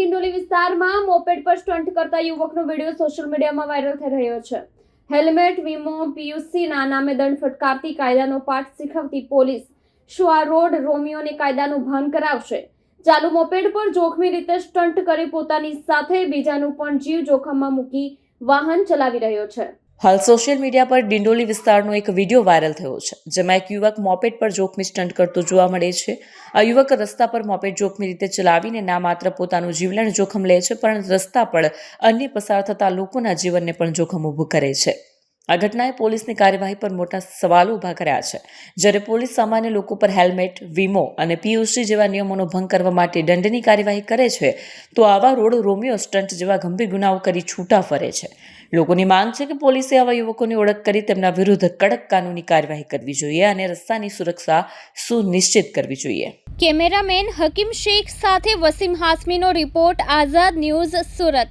ડિંડોલી વિસ્તારમાં મોપેડ પર સ્ટન્ટ કરતા યુવકનો વીડિયો સોશિયલ મીડિયામાં વાયરલ થઈ રહ્યો છે. હેલ્મેટ, વીમો પીયુસીના નામે દંડ ફટકારતી કાયદાનો પાઠ શીખવતી પોલીસ શું આ રોડ રોમિયોને કાયદાનું ભાન કરાવશે? ચાલુ મોપેડ પર જોખમી રીતે સ્ટન્ટ કરી પોતાની સાથે બીજાનું પણ જીવ જોખમમાં મૂકી વાહન ચલાવી રહ્યો છે. હાલ સોશિયલ મીડિયા પર ડિંડોલી વિસ્તારનો એક વીડિયો વાયરલ થયો છે, જેમાં એક યુવક મોપેડ પર જોખમી સ્ટન્ટ કરતો જોવા મળે છે. આ યુવક રસ્તા પર મોપેડ જોખમી રીતે ચલાવીને ના માત્ર પોતાનું જીવલેણ જોખમ લે છે, પણ રસ્તા પર અન્ય પસાર થતા લોકોના જીવનને પણ જોખમ ઊભું કરે છે. આ ઘટનાએ પોલીસની કાર્યવાહી પર મોટા સવાલો ઊભા કર્યા છે. જ્યારે પોલીસ સામાન્ય લોકો પર હેલ્મેટ, વીમો અને પીયુસી જેવા નિયમોનો ભંગ કરવા માટે દંડની કાર્યવાહી કરે છે, તો આવા રોડ રોમિયો સ્ટન્ટ જેવા ગંભીર ગુનાઓ કરી છૂટા ફરે છે. લોકોની માંગ છે કે પોલીસે આવા યુવકોની ઓળખ કરી તેમના વિરુદ્ધ કડક કાનૂની કાર્યવાહી કરવી જોઈએ અને રસ્તાની સુરક્ષા સુનિશ્ચિત કરવી જોઈએ. કેમેરામેન હકીમ શેખ સાથે વસીમ હાસમીનો રિપોર્ટ, આઝાદ ન્યૂઝ સુરત.